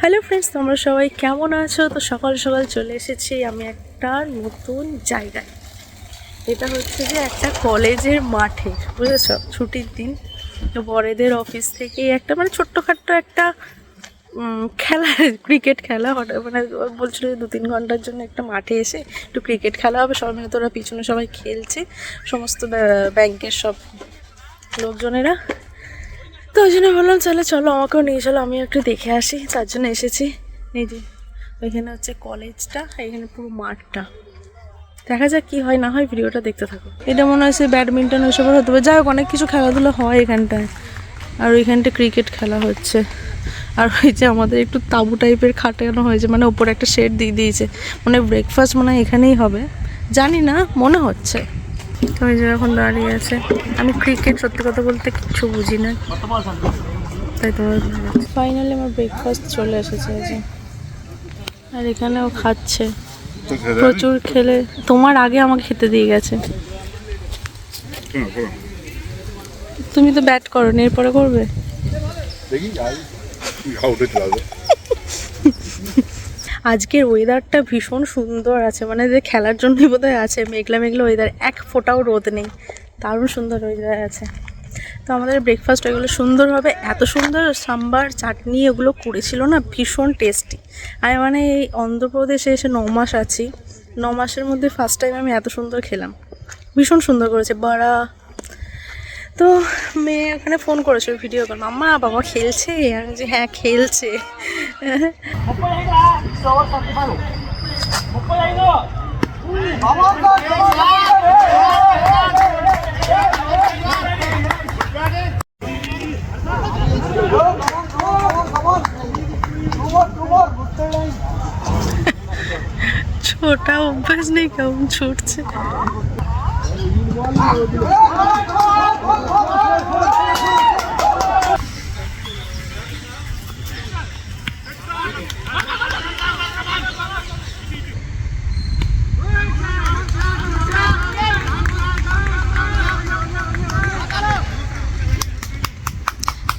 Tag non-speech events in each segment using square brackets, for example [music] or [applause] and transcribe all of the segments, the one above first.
Hello friends তোমরা সবাই কেমন আছো? তো সকাল সকাল চলে এসেছি আমি একটা নতুন জায়গায়। এটা হচ্ছে যে একটা কলেজের মাঠে, বুঝেছ? ছুটির দিন। তো বড়দের অফিস থেকে একটা মানে ছোট্টখাট্ট একটা খেলা ক্রিকেট খেলা হঠাৎ মানে বলছিল দু তিন ঘণ্টার জন্য একটা মাঠে এসে একটু ক্রিকেট খেলা হবে। সবাই মিলে তোরা পিছনে সবাই খেলছে। সমস্ত ব্যা- ব্যাংকের সব লোকজনেরা তো ওই জন্য বললাম চলো চলো, আমাকেও নিয়ে চলো আমি একটু দেখে আসি। তার জন্য এসেছি। এই যে, ওইখানে হচ্ছে কলেজটা, এখানে পুরো মাঠটা। দেখা যাক কি হয়, না হয় ভিডিওটা দেখতে থাকো। এটা মনে হয় সে ব্যাডমিন্টন ওইসবের হতে পারে। যাই হোক, অনেক কিছু খেলাধুলো হয় এখানটায়। আর ওইখানটা ক্রিকেট খেলা হচ্ছে। আর ওই যে আমাদের একটু তাঁবু টাইপের খাটানো হয়েছে মানে ওপরে একটা শেড দিয়ে দিয়েছে। মানে ব্রেকফাস্ট মনে এখানেই হবে। জানি না, মনে হচ্ছে। তো ওই যে এখন দাঁড়িয়ে আছে। আমি ক্রিকেট সত্যি কথা বলতে কিচ্ছু বুঝি না। তাই তোমার ফাইনালি আমার ব্রেকফাস্ট চলে এসেছে যে। আর এখানেও খাচ্ছে। প্রচুর খেলে। তোমার আগে আমাকে খেতে দিয়ে গেছে। তুমি তো ব্যাট করো নি এরপরে করবে? দেখি আজকের ওয়েদারটা ভীষণ সুন্দর আছে। মানে যে খেলার জন্যই বোধহয় আছে, মেঘলা মেঘলা ওয়েদার এক ফোঁটাও রোদ নেই। দারুণ সুন্দর ওয়েদার আছে। তো আমাদের ব্রেকফাস্ট এগুলো সুন্দরভাবে এত সুন্দর সাম্বার, চাটনি এগুলো করেছিল না, ভীষণ টেস্টি আমি মানে এই অন্ধ্রপ্রদেশে এসে ন মাস আছি। ন মাসের মধ্যে ফার্স্ট টাইম আমি এত সুন্দর খেলাম। ভীষণ সুন্দর করেছে। বড়া তো মেয়ে ওখানে ফোন করেছিল ভিডিও কল মাম্মা, বাবা খেলছে? আমি যে হ্যাঁ খেলছে। ছোটা অভ্যাস নেই, কেমন ছুটছে।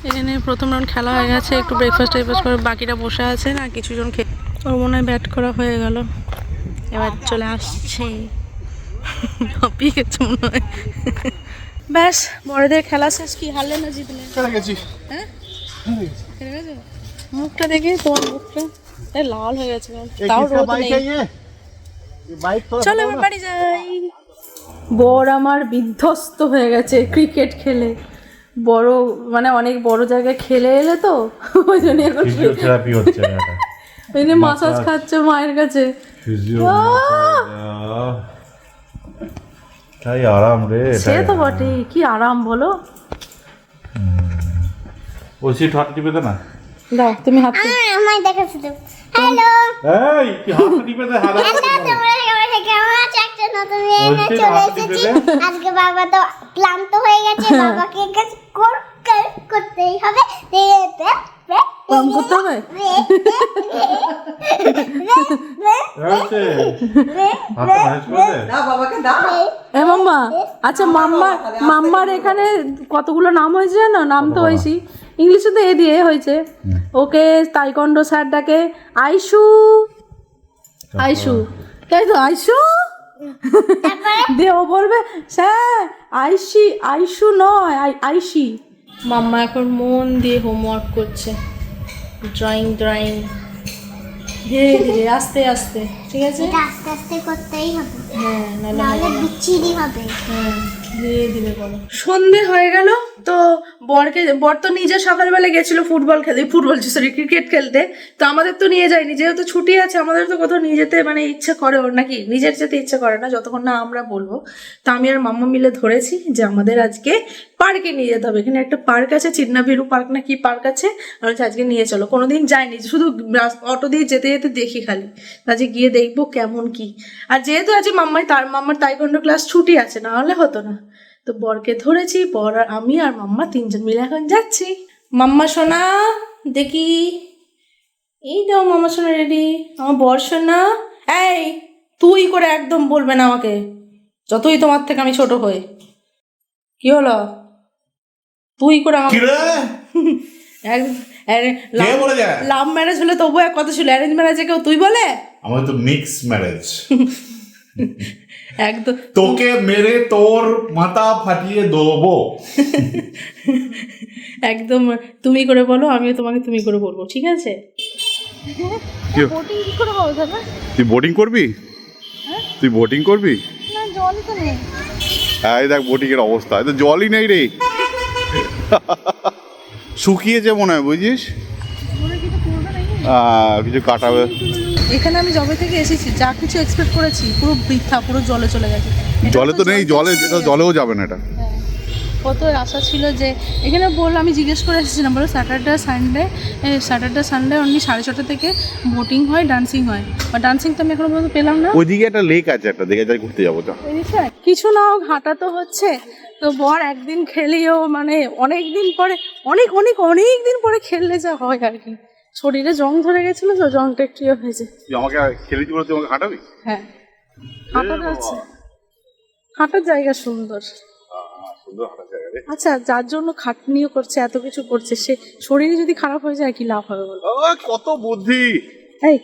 এখানে প্রথম রাউন্ড খেলা হয়ে গেছে, একটু ব্রেকফাস্ট টাইফাস্ট করে বাকিরা বসে আছে না, কিছুজন খেয়ে ওর মনে হয় ব্যাট করা হয়ে গেল। এবার চলে আসছে। হাঁপিয়ে গেছে মনে হয়। ব্যাস বড়দের খেলা শেষ কি হারলে না জিতলে? চলে গেছি। হ্যাঁ? গেছে? মুখটা দেখে তোমার মুখটা। লাল হয়ে গেছে তাও রোদ নেই। চলো এবার বাড়ি যাই। বর আমার বিধ্বস্ত হয়ে গেছে ক্রিকেট খেলে। বড় মানে অনেক বড় জায়গায় খেলে এলে তো? ওই জন্য এখন ফিজিওথেরাপি হচ্ছে ওই জন্য মাসাজ খাচ্ছে মায়ের কাছে। তাই আরাম রে সে তো বটে কি আরাম বলো? ওই সিট হাত টিপে দে না। দাও তুমি হাত তুলো। আমায় দেখাচ্ছি তো। হ্যালো এই কি হাত টিপে দে হাত হ্যালো তোমরা সবাই কেমন আছো একটা নতুন বলছি, চলে এসেছি। আজকে বাবা তো ক্লান্ত হয়ে গেছে [laughs] বাবাকে কাজ কর কর করতেই হবে। কম করতে হবে এ মাম্মা আচ্ছা মাম্মা মাম্মার এখানে কতগুলো নাম হয়েছে জানো? নাম তো হয়েছি। ইংলিশে তো এ দিয়ে হয়েছে। ওকে তাইকন্ডো স্যার ডাকে আইসু আইসু। তাই তো আইসু। দিয়ে ও বলবে স্যার আইসি আইসু নয় আই আইসি। মাম্মা এখন মন দিয়ে হোমওয়ার্ক করছে। ড্রয়িং ড্রয়িং ধীরে ধীরে আস্তে আস্তে ঠিক আছে? আস্তে আস্তে করতেই হবে। হ্যাঁ নাহলে বিচ্ছিরি হবে। হ্যাঁ, সন্ধে হয়ে গেল, তো বরকে, বর তো নিজে সকালবেলা গেছিল ফুটবল খেলতে, ফুটবল সরি ক্রিকেট খেলতে, তো আমাদের তো নিয়ে যায়নি, যেহেতু ছুটি আছে, আমাদের তো কোথাও নিয়ে যেতে মানে ইচ্ছে করে ওর নাকি, নিজের যেতে ইচ্ছে করে না, যতক্ষণ না আমরা বলব। তো আমি আর মাম্মা মিলে ধরেছি যে আমাদের আজকে পার্কে নিয়ে যেতে হবে, এখানে একটা পার্ক আছে, চিন্নাভিরু পার্ক না কি পার্ক আছে হচ্ছে আজকে নিয়ে চলো, কোনোদিন যাইনি, শুধু অটো দিয়ে যেতে যেতে দেখি খালি আজকে গিয়ে দেখব কেমন কি। আর যেহেতু আজকে মাম্মাই, তার মাম্মার তাইকন্ড ক্লাস ছুটি আছে না হলে হতো না। তো বরকে ধরেছি বর আর আমি আর মাম্মা তিনজন মিলে এখন যাচ্ছি। মাম্মা সোনা দেখি। এই দাও মাম্মা সোনা রেডি। আমার বর সোনা এই তুই করে একদম বলবে না আমাকে যতই তোমার থেকে আমি ছোট হই। কি হলো? তুই করে আমাকে [laughs] লাভ ম্যারেজ হলে তবু এক কথা ছিল অ্যারেঞ্জ ম্যারেজে কেউ তুই বলে? আমার তো মিক্স ম্যারেজ [laughs] একদম। তোকে মেরে তোর মাথা ফাটিয়ে দেবো। একদম তুমি করে বলো আমিও তোমাকে তুমি করে বলব ঠিক আছে? দাদা তুই বোটিং করবি? তুই বোটিং করবি? না জলই তো হ্যাঁ এই দেখ বোটিং এর অবস্থা তো জলই নেই রে। শুকিয়েছে মনে হয় বুঝিস? কিছু কাটাবে। এখানে আমি জবে থেকে এসেছি যা কিছু এক্সপেক্ট করেছি পুরো বৃথা পুরো জলে চলে গেছে। জলে তো নেই জলে জলেও যাবে না এটা। হ্যাঁ। কত আশা ছিল যে এখানে বলল আমি জিজ্ঞেস করে এসেছিলাম বলো Saturday Sunday Saturday Sunday only সাড়ে ছটা থেকে বোটিং হয় ডান্সিং হয়। বা ডান্সিং তো আমি এখনও পর্যন্ত পেলাম না। ওইদিকে একটা লেক আছে একটা দেখে যাই ঘুরতে যাব তো কিছু না হোক হাঁটা তো হচ্ছে। তো বর একদিন খেলেও মানে অনেক দিন পরে অনেক অনেক অনেক দিন পরে খেললে যা হয় আর কি। শরীরে জং ধরে গেছিল তো জংটা একটু ইয়ে হয়েছে তুই আমাকে খেলে দিবো তুই আমাকে হাঁটাবি? হ্যাঁ। হাঁটা যাচ্ছে। হাঁটার জায়গা সুন্দর। সুন্দর জায়গা রে। আচ্ছা যার জন্য খাটনিও করছে এত কিছু করছে সে শরীরে যদি খারাপ হয়ে যায় কি লাভ হবে বলো? কত বুদ্ধি! এই।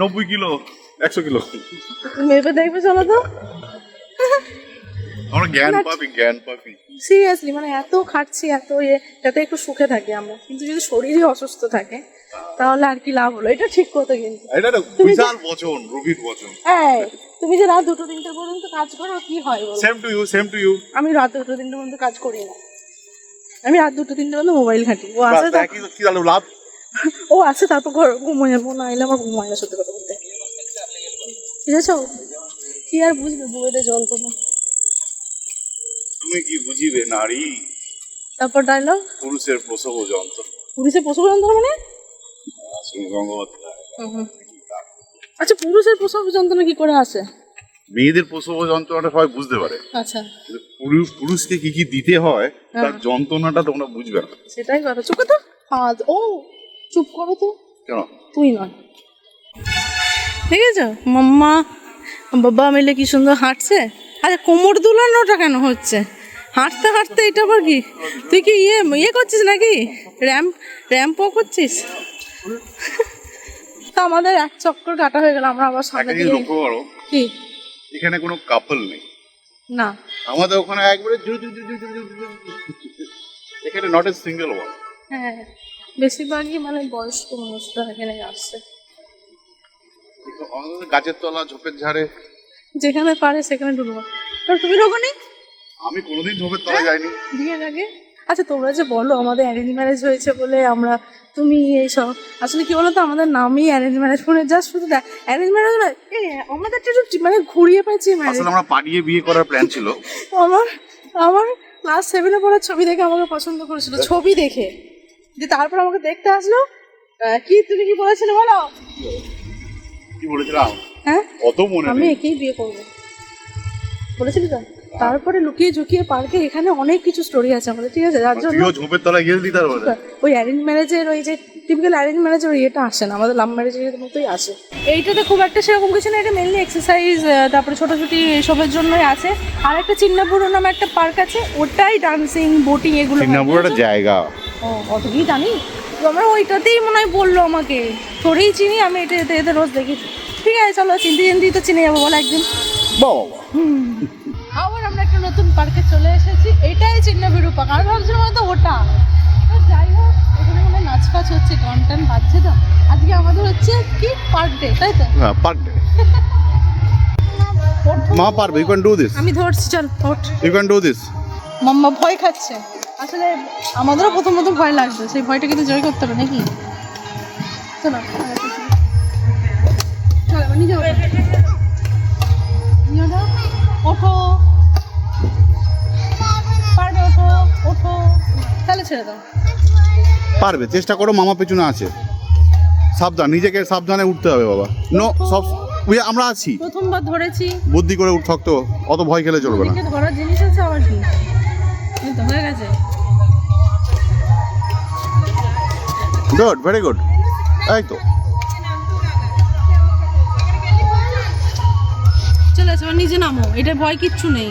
নব্বই কিলো একশো কিলো। তুমি দেখবে চলো তো। আমরা জ্ঞান পাবি জ্ঞান পাবি। সিরিয়াসলি মানে এত খাটছি এত ইয়ে যাতে একটু সুখে থাকি আমরা। কিন্তু যদি শরীরই অসুস্থ থাকে তাহলে আর কি লাভ হলো? এটা ঠিক কথা কিন্তু। এটা বিশাল বচন রুবির বচন। এই তুমি যে রাত দুটো তিনটে পর্যন্ত কাজ করো কি হয় বলো? Same to you same to you আমি রাত দুটো তিনটে পর্যন্ত কাজ করি না। আমি রাত দুটো তিনটে পর্যন্ত মোবাইল ঘাঁটি। ও আসে কি জানো লাভ? ও আসে তারপর ঘর ঘুমোয় যাব না এলে আমার ঘুমায় না সত্যি কথা বলতে। ঠিক আছে কি আর বুঝবে বউদের যন্ত্রণা। তুমি কি বুঝিবে নারী? তারপর ডায়লগ পুরুষের প্রসব যন্ত্র পুরুষের প্রসব যন্ত্র মানে? গঙ্গোপাধ্যায়। আচ্ছা পুরুষের প্রসব যন্ত্রণা কি করে আসে? মেয়েদের প্রসব যন্ত্রণাটা সবাই বুঝতে পারে। আচ্ছা। পুরুষকে কি কি দিতে হয় তার যন্ত্রণাটা তোমরা বুঝবে না। সেটাই কথা। চুপ তো। হাত ও চুপ করো তো। কেন? তুই নয়। আছে মাম্মা বাবা মিলে কি সুন্দর হাঁটছে? আচ্ছা কোমর দুলানোটা কেন হচ্ছে? হাঁটতে হাঁটতে এটা আবার কি? তুই কি ইয়ে ইয়ে করছিস নাকি? র্যাম্প র্যাম্পও করছিস? তা আমাদের এক চক্কর কাটা হয়ে গেল আমরা আবার সামনে দিয়ে লক্ষ্য করো কি? এখানে কোনো কাপল নেই। না। আমাদের ওখানে একবারে জু- জু- জু- জু- জু- এখানে নট এ সিঙ্গেল ওয়ান হ্যাঁ বেশিরভাগই মানে বয়স্ক মানুষরা এখানে আসছে গাছের তলা ঝোপের ঝাড়ে। যেখানে পারে সেখানে ঢুকবো। তো তুমি ঢোকনি? আমি কোনোদিন ঝোপের তলায় যাইনি। বিয়ের আগে। আচ্ছা তোমরা যে বলো আমাদের অ্যারেঞ্জ ম্যারেজ হয়েছে বলে আমরা তুমি এইসব আসলে কি বলতো আমাদের নামই অ্যারেঞ্জ ম্যারেজ ফোনে জাস্ট শুধু দেখ অ্যারেঞ্জ ম্যারেজ না আমাদের একটু মানে ঘুরিয়ে পেয়েছি ম্যারেজ আসলে আমরা পালিয়ে বিয়ে করার প্ল্যান ছিল। আমার আমার ক্লাস সেভেনে পড়ার ছবি দেখে আমাকে পছন্দ করেছিল। ছবি দেখে। যে তারপর আমাকে দেখতে আসলো কি তুমি কি বলেছিলে বলো? কি বলেছিলাম? হ্যাঁ? অত মনে আমি একেই বিয়ে করব। বলেছিলি তো? তারপরে লুকিয়ে ঝুঁকিয়ে পার্কে এখানে অনেক কিছু স্টোরি আছে আমাদের ঠিক আছে? যার জন্য ঝোপের তলায় তারপরে। ওই অ্যারেঞ্জ ম্যারেজের ওই যে টিপিক্যাল অ্যারেঞ্জ ম্যারেজের ওই এটা আসে না আমাদের লাভ ম্যারেজের মতোই আসে। এইটাতে খুব একটা সেরকম কিছু না এটা মেনলি এক্সারসাইজ তারপরে ছোটাছুটি এসবের জন্যই আছে। আর একটা চিন্নাপুর নামে একটা পার্ক আছে ওটাই ডান্সিং বোটিং এগুলো। সিঙ্গাপুর একটা জায়গা। ও অত কি জানি? তো আমরা ওইটাতেই মনে হয় বলল আমাকে। তোরেই চিনি আমি এটা এতে এতে রোজ দেখেছি ঠিক আছে চলো চিনতে চিনতেই তো চিনে যাব বলো একদিন। বাবা নতুন পার্কে চলে এসেছি এটাই চিহ্ন বিরূপা কারণ ভাবছিলাম হয়তো ওটা। যাই হোক এখানে মনে নাচ ফাচ হচ্ছে গান টান বাজছে তো। আজকে আমাদের হচ্ছে কি? পার্ক ডে তাই তো? হ্যাঁ পার ডে। মা পারবে ইউ ক্যান ডু দিস আমি ধরছি চল ওঠ you can do this mama ভয় খাচ্ছে। আসলে আমাদেরও প্রথম প্রথম ভয় লাগবে সেই ভয়টা কিন্তু জয় করতে হবে নাকি? চলো চলো নিজে ওঠো। নিজে ওঠো। ওঠো। তাহলে ছেড়ে দাও। পারবে চেষ্টা করো মামা পেছনে আছে। সাবধান নিজেকে সাবধানে উঠতে হবে বাবা। নো সব ওই আমরা আছি। প্রথমবার ধরেছি। বুদ্ধি করে উঠ থাকতো অত ভয় খেলে চলবে না। ধরার জিনিস আছে আবার কি? তো হয়ে গেছে। গুড ভেরি গুড এই তো। চলে আসো এবার নিজে নামো। এটা ভয় কিচ্ছু নেই।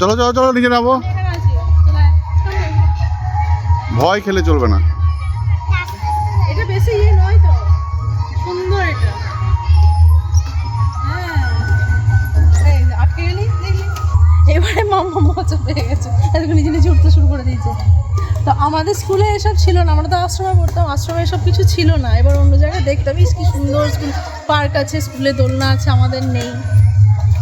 চলো চলো চলো নিজে নামো। ভয় খেলে চলবে না। এটা বেশি ইয়ে নয় তো। সুন্দর এটা। হ্যাঁ। এবারে মামা পেয়ে গেছে। শুরু করে তো আমাদের স্কুলে এসব ছিল না। আমরা তো আশ্রমে পড়তাম। আশ্রমে কিছু ছিল না। এবার অন্য জায়গায় কি সুন্দর স্কুল। পার্ক আছে, স্কুলে দোলনা আছে, আমাদের নেই।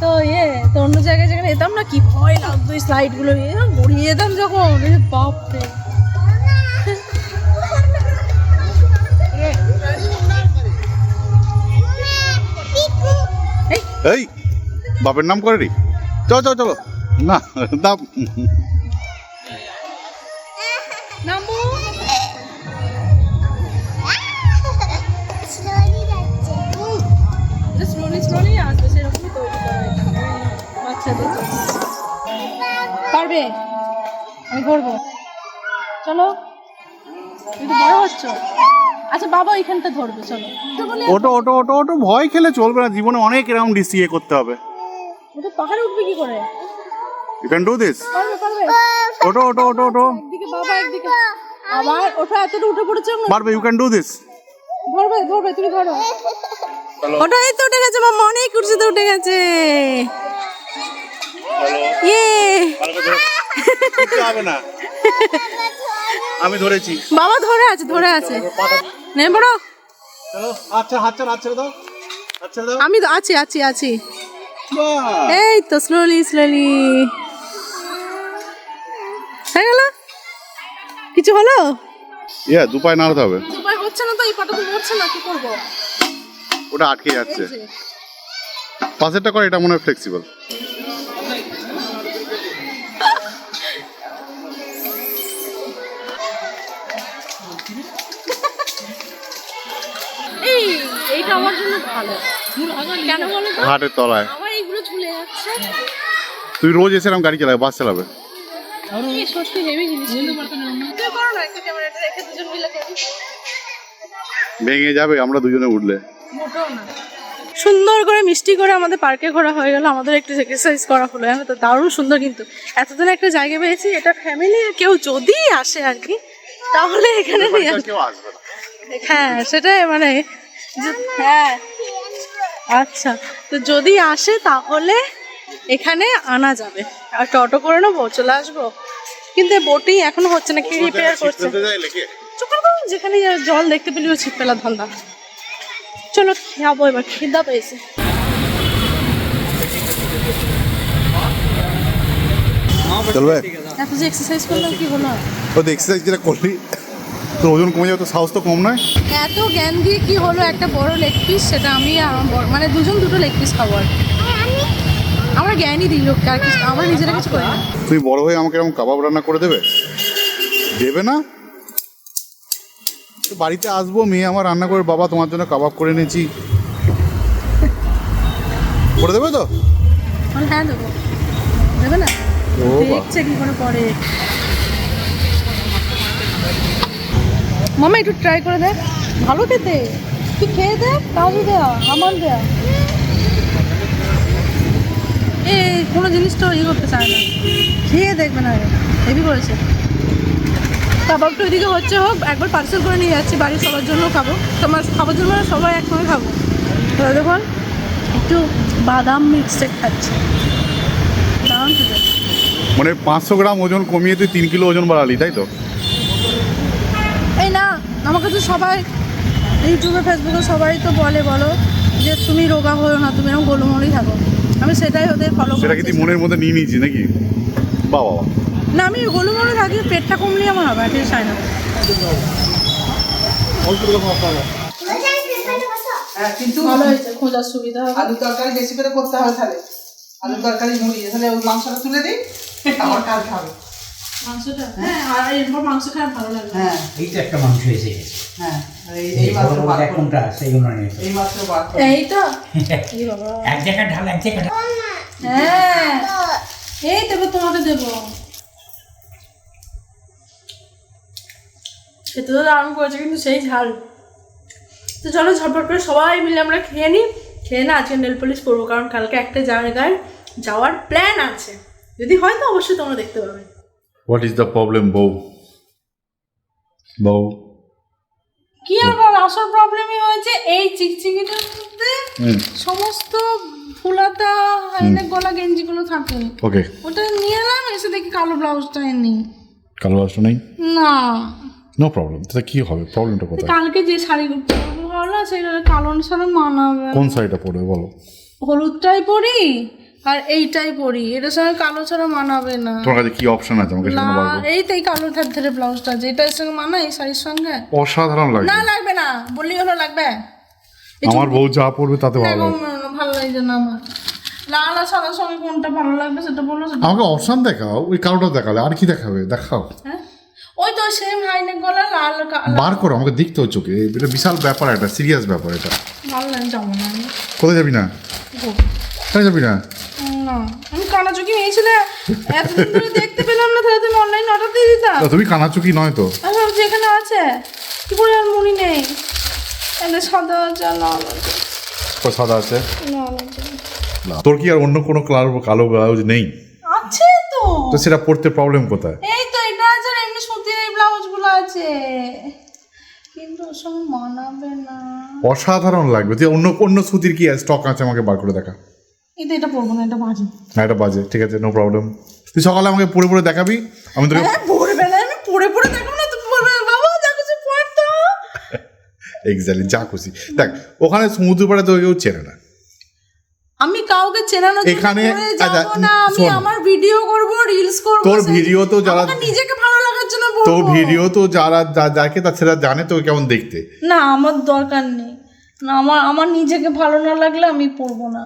তো ইয়ে তো অন্য জায়গায় যেখানে যেতাম না, কি ভয় লাগতো স্লাইডগুলো গড়িয়ে যেতাম যখন। বাপরে। এই বাপের নাম করে রি চলো চলো চলো। না দাম। পারবে? আমি করব। চলো। তুমি তো বড় হচ্ছ। আচ্ছা বাবা এখানটা ধরবে চলো। ওটো ওটো ওটো ওটো ভয় খেলে চলবে না জীবনে অনেক এরকম ডিসিএ করতে হবে। ও পাহাড়ে উঠবে কি করে? ইউ ক্যান ডু দিস ওটো ওটো ওটো ওটো। একদিকে বাবা একদিকে। আবার ওটা এতটা উঠে পড়েছে না পারবে ইউ ক্যান ডু দিস ধরবে ধরবে তুমি ধরো। ওটা এই তো উঠে গেছে মামা অনেক কুর্সিতে উঠে গেছে। ইয়ে। হবে না। [laughs] আমি ধরেছি। বাবা ধরে আছে ধরে আছে। নে বড়। চলো আচ্ছা হাত ছেড়ে হাত ছেড়ে দাও। হাত ছেড়ে দাও। আমি তো আছি আছি আছি। এই তো স্লোলি স্লোলি হয়ে গেল? কিছু হলো? ইয়া দু পায়ে নাড়াতে হবে। উপায় হচ্ছে না তো এই পাটা তো মরছে না কি করব? ওটা আটকে যাচ্ছে। পাশেরটা করে এটা মনে হয় ফ্লেক্সিবল এইটা আমার জন্য ভালো। কেন বলো হাটের তলায়। আমার এইগুলো ঝুলে যাচ্ছে। তুই রোজ এসে গাড়ি চালাবে বাস চালাবে? সত্যি হেভি জিনিস। ভেঙে যাবে আমরা দুজনে উঠলে। সুন্দর করে মিষ্টি করে আমাদের পার্কে ঘোরা হয়ে গেল। আমাদের একটু এক্সারসাইজ করা হলো। জানো তো দারুণ সুন্দর কিন্তু এতদিন একটা জায়গা পেয়েছি এটা ফ্যামিলি কেউ যদি আসে আর কি তাহলে এখানে নিয়ে হ্যাঁ সেটাই মানে হ্যাঁ। আচ্ছা তো যদি আসে তাহলে এখানে আনা যাবে। আর টোটো করে নেব চলে আসব। কিন্তু বোটিং এখনও হচ্ছে না কি রিপেয়ার করছে? যেখানে জল দেখতে পেলি ও ছিপ ফেলা ধান্দা। চলো খাব এবার খিদা পেয়েছে। চলবে এত যে এক্সারসাইজ করলাম কি হলো? ও তো এক্সারসাইজ যেটা করলি। তোর ওজন কমে যাবে তো সাহস তো কম নয়। এত জ্ঞান দিয়ে কি হলো একটা বড় লেগ পিস সেটা আমি আর আমার বড়- মানে দুজন দুটো লেগ পিস খাব আর আমরা জ্ঞানই দিই লোককে আর কিছু আমরা নিজেরা কিছু করি না তুমি বড় হয়ে আমাকে এরকম কাবাব রান্না করে দেবে? দেবে না? তো বাড়িতে আসব মেয়ে আমার রান্না করে বাবা তোমার জন্য কাবাব করে এনেছি। করে দেবে তো? হ্যাঁ দেবো। দেবে না? দেখছে কি করে করে। মামা একটু ট্রাই করে দেখ। ভালো খেতে। তুই খেয়ে দেখ কাজু দেয়া আমার দেয়া। এ কোনো জিনিসটা ইয়ে করতে চায় না। খেয়ে দেখবে না। হেভি করেছে। কাবাবটা ওইদিকে হচ্ছে হোক একবার পার্সেল করে নিয়ে যাচ্ছি বাড়ির সবার জন্য খাব। তোমার খাবার জন্য সবাই একসঙ্গে খাব। তো দেখুন একটু বাদাম মিক্সড খাচ্ছি। দারুণ মানে পাঁচশো গ্রাম ওজন কমিয়ে তুই তিন কিলো ওজন বাড়ালি তাই তো? এই না আমাকে তো সবাই ইউটিউবে ফেসবুকে সবাই তো বলে বলো যে তুমি রোগা হলো না তুমি এরকম গোলমলই থাকো। আমি সেটাই ওদের ফলো সেটা কি তুই মনের মধ্যে নিয়ে নিয়েছি নাকি? বাবা না আমি গোলমলে থাকি পেটটা কমলেই আমার হবে ঠিক চাই না। হ্যাঁ, কিন্তু ভালো হয়েছে খোঁজার সুবিধা হবে। আলু তরকারি বেশি করে করতে হবে তাহলে। আলু তরকারি মুড়ি তাহলে ওই মাংসটা তুলে দিই [laughs] আবার কাল খাবে। মাংসটা? হ্যাঁ। আর এরপর মাংস খাওয়া ভালো লাগে। হ্যাঁ। এইটা একটা মাংস এসে গেছে হ্যাঁ এই এই এই মাত্র বার বড় করলাম। কোনটা নিয়ে এই মাত্র বার এই তো। [laughs] এই বাবা। এক জায়গায় ঢাল এক জায়গায় হ্যাঁ। এই দেবো তোমাকে দেবো। খেতে তো দারুণ করেছে কিন্তু সেই ঝাল। তো চলো ঝটপট করে সবাই মিলে আমরা খেয়ে নিই। খেয়ে না আজকে নেল পলিশ করব কারণ কালকে একটা জায়গায় যাওয়ার প্ল্যান আছে। যদি হয় তো অবশ্যই তোমরা দেখতে পাবে। হোয়াট ইজ দ্য প্রবলেম বউ বউ কি আর বল আসল প্রবলেমই হয়েছে এই চিকচিকিটার মধ্যে সমস্ত ফুলাতা হাইনেক গলা গেঞ্জিগুলো থাকে ওকে। ওটা নিয়ে এলাম এসে দেখি কালো ব্লাউজটা নেই। কালো আসতো নেই? না। নো প্রবলেম তাহলে কি হবে? প্রবলেমটা কোথায়? কালকে যে শাড়িগুলো পরবো ভাবলো সেটা কালো সাথে মানাবে। কোন শাড়িটা পরবে বলো? হলুদটাই পরি আর এইটাই পরি। এটার সঙ্গে কালো ছাড়া মানাবে না। তোমার কাছে কি অপশন আছে? আমাকে বার করো। এই তো এই কালো ধার ধারে ব্লাউজটা আছে। এটার সঙ্গে মানা এই শাড়ির সঙ্গে? অসাধারণ লাগবে। না লাগবে না। বললি হলো লাগবে। আমার বউ যা পড়বে তাতে ভালো লাগবে। ভালো লাগছে না আমার। লাল আর সাদার সঙ্গে কোনটা ভালো লাগবে সেটা বলো সেটা আমাকে অপশন দেখাও ওই কালোটা দেখালে। আর কি দেখাবে? দেখাও। হ্যাঁ? ওই তো সেম হাইনেক গলা লাল বার করো আমাকে দেখতে হচ্ছে চোখে এটা বিশাল ব্যাপার এটা সিরিয়াস ব্যাপার এটা। ভালো লাগে যাব না কোথায় যাবি না? কোথায় যাবি না? না আমি কানা চুকি মেয়েছিলে এতদিন ধরে দেখতে পেলাম না তাহলে তুমি অনলাইন অর্ডার দিয়ে দিতাম না, তুমি কানাচুকি নয় তো। আমি ভাবছি এখানে আছে কি করে আর মনে নেই। তাহলে সাদা আছে সাদা আছে? তোর কি আর অন্য কোনো কালার কালো ব্লাউজ নেই? আছে তো। তো সেটা পড়তে প্রবলেম কোথায়? এই তো এটা আছে এমনি সুতির এই ব্লাউজগুলো আছে। কিন্তু সঙ্গে মানাবে না। অসাধারণ লাগবে। তুই অন্য অন্য সুতির কি স্টক আছে আমাকে বার করে দেখা? কিন্তু এটা পরবো না এটা বাজে। না এটা বাজে ঠিক আছে নো প্রবলেম তুই সকালে আমাকে পরে পরে দেখাবি আমি তোকে ভোরবেলায় আমি পরে পরে দেখো না তুমি বলবে বাবা যা কিছু পড়তো এক্স্যাক্টলি যা খুশি। দেখ ওখানে সমুদ্র পাড়ে তো কেউ চেনে না। আমি কাউকে চেনানোর এখানে- আচ্ছা, না আমি আমার ভিডিও করব রিলস করব তোর ভিডিও তো যারা- নিজেকে ভালো লাগার জন্য তোর ভিডিও তো যারা যাকে তা সেটা জানে তোকে কেমন দেখতে। না আমার দরকার নেই। না আমার আমার নিজেকে ভালো না লাগলে আমি পরবো না।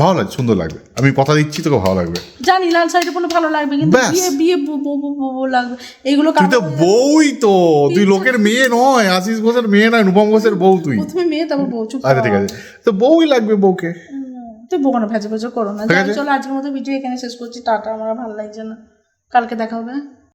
ভালো লাগবে সুন্দর লাগবে। আমি কথা দিচ্ছি তোকে ভালো লাগবে। জানি লাল শাড়িটা পরলে ভালো লাগবে কিন্তু। বিয়ে বিয়ে বউ বউ বউ বউ বউ লাগবে। এইগুলো তুই তো বউই তো। তুই লোকের মেয়ে নয় আশিস ঘোষের মেয়ে নয় রূপম ঘোষের বউ তুই। প্রথমে মেয়ে তারপর বউ চুপ আচ্ছা ঠিক আছে। তো বউই লাগবে বউকে। তুই বোকানো ভেজা ভেজা করো না। চলো আজকের মতো ভিডিও এখানে শেষ করছি। টাটা আমার ভালো লাগছে না। কালকে দেখা হবে